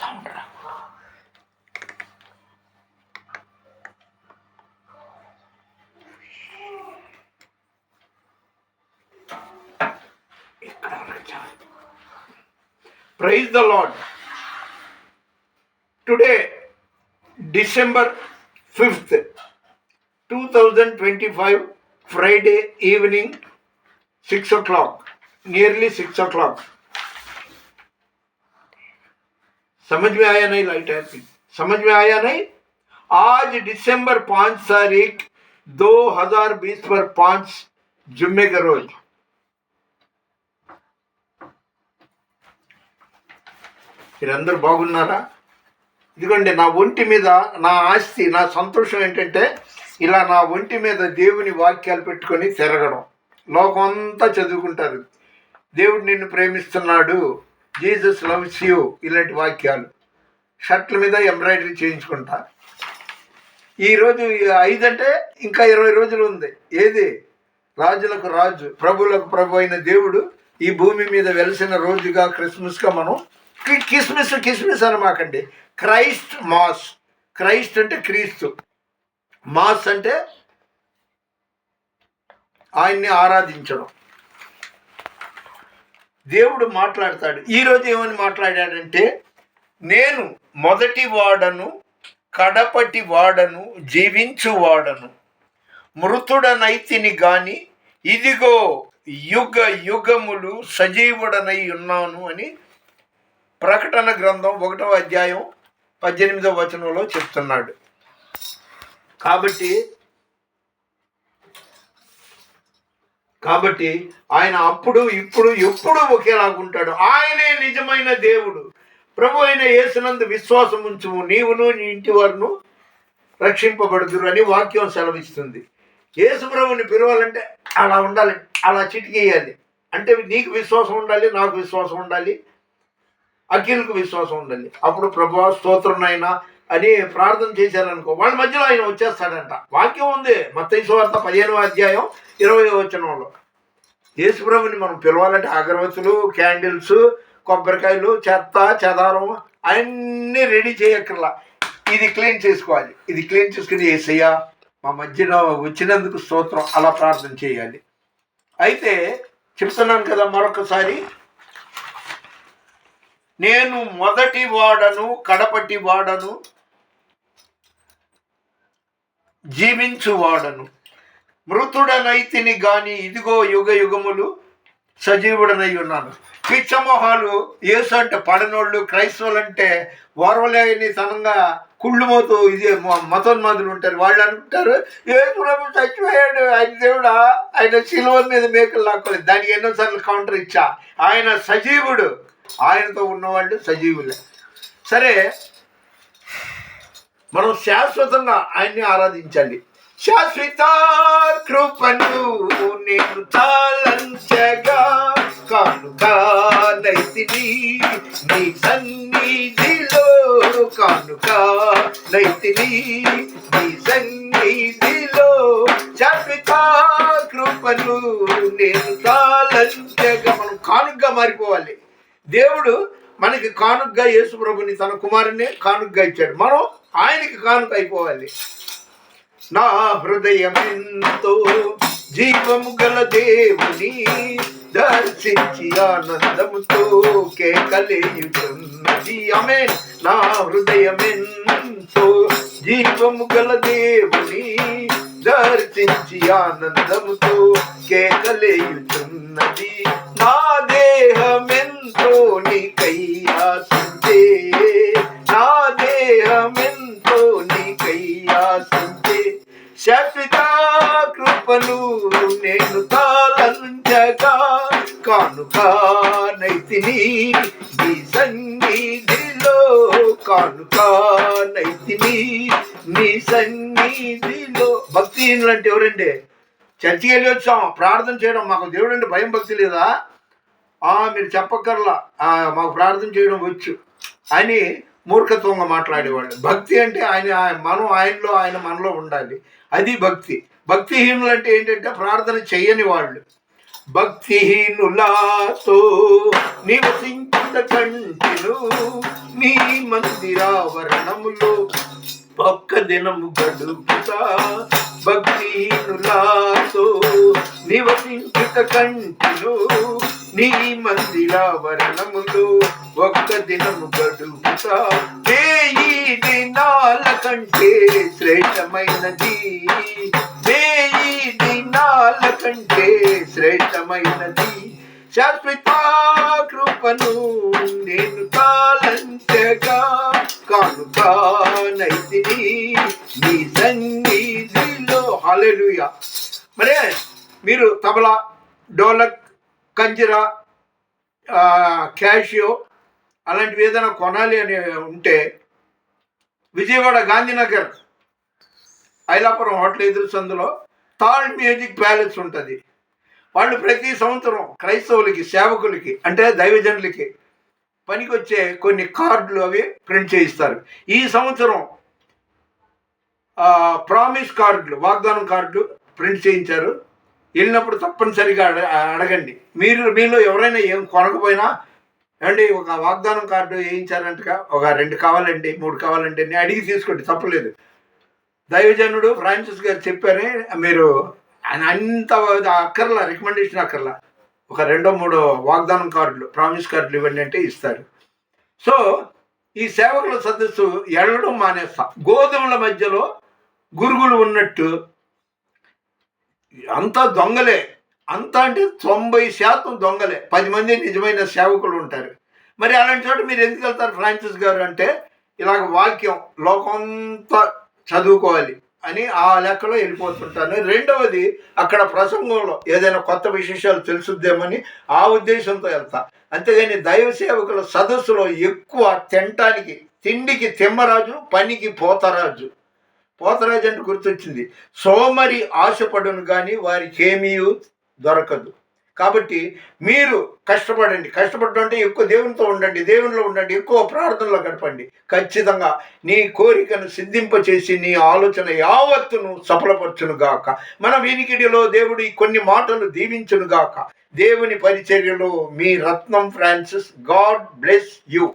ఉంటాడు praise the Lord today December fifth two thousand twenty five Friday evening six o'clock nearly six o'clock समझ में आया नहीं light है समझ में आया नहीं आज दिसंबर पांच तारीख 2020 पर पांच जुम्मे का रोज మీరందరూ బాగున్నారా ఇదిగోండి నా ఒంటి మీద నా ఆస్తి నా సంతోషం ఏంటంటే ఇలా నా ఒంటి మీద దేవుని వాక్యాలు పెట్టుకొని తిరగడం లోకం అంతా చదువుకుంటారు దేవుడు నిన్ను ప్రేమిస్తున్నాడు జీసస్ లవ్స్ యూ ఇలాంటి వాక్యాలు. షర్ట్ల మీద ఎంబ్రాయిడరీ చేయించుకుంటా. ఈరోజు ఐదు అంటే ఇంకా ఇరవై రోజులు ఉంది. ఏది? రాజులకు రాజు ప్రభులకు ప్రభు అయిన దేవుడు ఈ భూమి మీద వెలిసిన రోజుగా క్రిస్మస్గా మనం కిస్మిస్ కిస్మిస్ అనమాకండి క్రైస్ట్ మాస్. క్రైస్ట్ అంటే క్రీస్తు. మాస్ అంటే ఆయన్ని ఆరాధించడం. దేవుడు మాట్లాడతాడు. ఈరోజు ఏమని మాట్లాడాడంటే నేను మొదటి వాడను కడపటి వాడను జీవించు వాడను. మృతుడనైతిని గాని ఇదిగో యుగ యుగములు సజీవుడనై ఉన్నాను అని ప్రకటన గ్రంథం ఒకటవ అధ్యాయం పద్దెనిమిదవ వచనంలో చెప్తున్నాడు. కాబట్టి కాబట్టి ఆయన అప్పుడు ఇప్పుడు ఎప్పుడు ఒకేలాగుంటాడు ఆయనే నిజమైన దేవుడు. ప్రభు అయిన యేసునందు విశ్వాసం ఉంచుము. నీవును నీ ఇంటి వారును రక్షింపబడుతురు అని వాక్యం సెలవిస్తుంది. యేసు ప్రభుని పిలవాలంటే అలా ఉండాలి. అలా చిటికేయాలి. అంటే నీకు విశ్వాసం ఉండాలి నాకు విశ్వాసం ఉండాలి అఖిల్కు విశ్వాసం ఉండాలి. అప్పుడు ప్రభు స్తోత్రం అయినా అని ప్రార్థన చేశారనుకో వాళ్ళ మధ్యలో ఆయన వచ్చేస్తాడంట. వాక్యం ఉంది మత్తయి సువార్త పదిహేనవ అధ్యాయం ఇరవై వచనంలో. యేసుప్రభుని మనం పిలవాలంటే అగరవతులు క్యాండిల్స్ కొబ్బరికాయలు చెత్త చెదారం అన్నీ రెడీ చేయక్కర్లా. ఇది క్లీన్ చేసుకోవాలి. ఇది క్లీన్ చేసుకుని ఏసయ్యా మా మధ్యలో వచ్చినందుకు స్తోత్రం. అలా ప్రార్థన చేయాలి. అయితే చెప్తున్నాను కదా మరొకసారి. నేను మొదటి వాడను కడపటి వాడను జీవించు వాడను మృతుడనైతిని గాని ఇదిగో యుగ యుగములు సజీవుడనై ఉన్నాను. పిచ్చమోహాలు యేసు అంటే పడనోళ్ళు క్రైస్తవులు అంటే ఓర్వలేని తనంగా కుళ్ళుమోతూ ఇది మ- మతోన్మాదులు ఉంటారు. వాళ్ళు అనుకుంటారు ఏ ప్రభు చచ్చిపోయాడు? ఆయన దేవుడా? ఆయన శిలువ మీద మేకలు లాక్కోలేదు. దానికి ఎన్నోసార్లు కౌంటర్ ఇచ్చా. ఆయన సజీవుడు. ఆయనతో ఉన్నవాళ్ళు సజీవులే. సరే మనం శాశ్వతంగా ఆయన్ని ఆరాధించాలి శాశ్వత కృపను నేను చాలంచగా కానుక నైతిని నీ సన్నిధిలో కానుక నైతిని నీ సన్నిధిలో శాశ్వత కృపను నేను చాలంచగా మనం కానుగ్గా మారిపోవాలి. దేవుడు మనకి కానుగ్గా యేసు ప్రభుని తన కుమారుని కానుగ్గా ఇచ్చాడు. మనం ఆయనకి కానుక అయిపోవాలి. నా హృదయం ఎంతో జీవము గల దేవుని దర్శించి ఆనందముతో కేకలేయుచున్నది. ఆమె నా హృదయం ఎంతో జీవము గల దేవుని దర్శించి ఆనందముతో కేకలేయుచున్నది. నా దేహమెంతో నీకయ్యాసిందే నా దేహమెంతో నీకయ్యాసిందే శాశ్వత కృపను నేను తాళంచగా కానుకా నైతిని నీ సన్నిధిలో కానుకా నైతిని నీ సన్నిధిలో. భక్తిహీనులు అంటే ఎవరండి? చర్చికి వెళ్ళి వచ్చాం. ప్రార్థన చేయడం మాకు దేవుడు అంటే భయం భక్తి లేదా? ఆ, మీరు చెప్పక్కర్లా. మాకు ప్రార్థన చేయడం వచ్చు. అని మూర్ఖత్వంగా మాట్లాడేవాళ్ళు. భక్తి అంటే ఆయన ఆయన- మనం ఆయనలో ఆయన మనలో ఉండాలి. అది భక్తి. భక్తిహీనులు అంటే ఏంటంటే ప్రార్థన చేయని వాళ్ళు. భక్తిహీనులాతో నివసించిన కంటిను నీ మందిరావరణములో ఒక్క దినము గడుపుతా. భక్తిహీనులాతో నివసించుట కంటిను నీ మందిరావరణములు ఒక్క దినము గడుపుతా. వేయి దినాల కంటే శ్రేష్టమైనది. వేయి దినాల కంటే శ్రేష్టమైనది. శాశ్వత కృపను నేను కాలంతగా కానుకానైతిని నీ సన్నిధిలో. హల్లెలూయా. మరే మీరు తబలా డోలక్ కంజిరా క్యాషియో అలాంటివి ఏదైనా కొనాలి అని ఉంటే విజయవాడ గాంధీనగర్ ఐలాపురం హోటల్ ఎదురు సందులో థాల్ మ్యూజిక్ ప్యాలెస్ ఉంటుంది. వాళ్ళు ప్రతి సంవత్సరం క్రైస్తవులకి సేవకులకి అంటే దైవజనులకి పనికొచ్చే కొన్ని కార్డులు అవి ప్రింట్ చేయిస్తారు. ఈ సంవత్సరం ప్రామిస్ కార్డులు వాగ్దానం కార్డులు ప్రింట్ చేయించారు. వెళ్ళినప్పుడు తప్పనిసరిగా అడ అడగండి. మీరు మీలో ఎవరైనా ఏం కొనకపోయినా అండి ఒక వాగ్దానం కార్డు వేయించారంటగా ఒక రెండు కావాలండి మూడు కావాలండి అని అడిగి తీసుకోండి తప్పలేదు. దైవజనుడు ఫ్రాన్సిస్ గారు చెప్పారని మీరు ఆయన అంత అక్కర్లా రికమెండేషన్ అక్కర్లా. ఒక రెండో మూడో వాగ్దానం కార్డులు ప్రామిస్ కార్డులు ఇవ్వండి అంటే ఇస్తారు. సో ఈ సేవకుల సదస్సు ఎళ్ళడం మానేస్తా. గోధుమల మధ్యలో గురుగులు ఉన్నట్టు అంతా దొంగలే. అంత అంటే తొంభై శాతం దొంగలే. పది మంది నిజమైన సేవకులు ఉంటారు. మరి అలాంటి చోట మీరు ఎందుకు వెళ్తారు ఫ్రాన్సిస్ గారు? అంటే ఇలాగ వాక్యం లోకంతా చదువుకోవాలి. అని ఆ లెక్కలో వెళ్ళిపోతుంటాను. రెండవది అక్కడ ప్రసంగంలో ఏదైనా కొత్త విశేషాలు తెలుసుద్దేమని ఆ ఉద్దేశంతో వెళ్తా. అంతేగాని దైవ సేవకుల సదస్సులో ఎక్కువ తినటానికి తిండికి తిమ్మరాజు పనికి పోతరాజు. పోతరాజు అంటే గుర్తొచ్చింది. సోమరి ఆశపడును కానీ వారికి ఏమీ దొరకదు. కాబట్టి మీరు కష్టపడండి. కష్టపడడం అంటే ఎక్కువ దేవునితో ఉండండి. దేవునిలో ఉండండి. ఎక్కువ ప్రార్థనలో గడపండి. ఖచ్చితంగా నీ కోరికను సిద్ధింపచేసి నీ ఆలోచన యావత్తును సఫలపరచును గాక మన వినికిడిలో దేవుడు కొన్ని మాటలు దీవించును గాక దేవుని పరిచర్యలో మీ Ratnam Francis God bless you.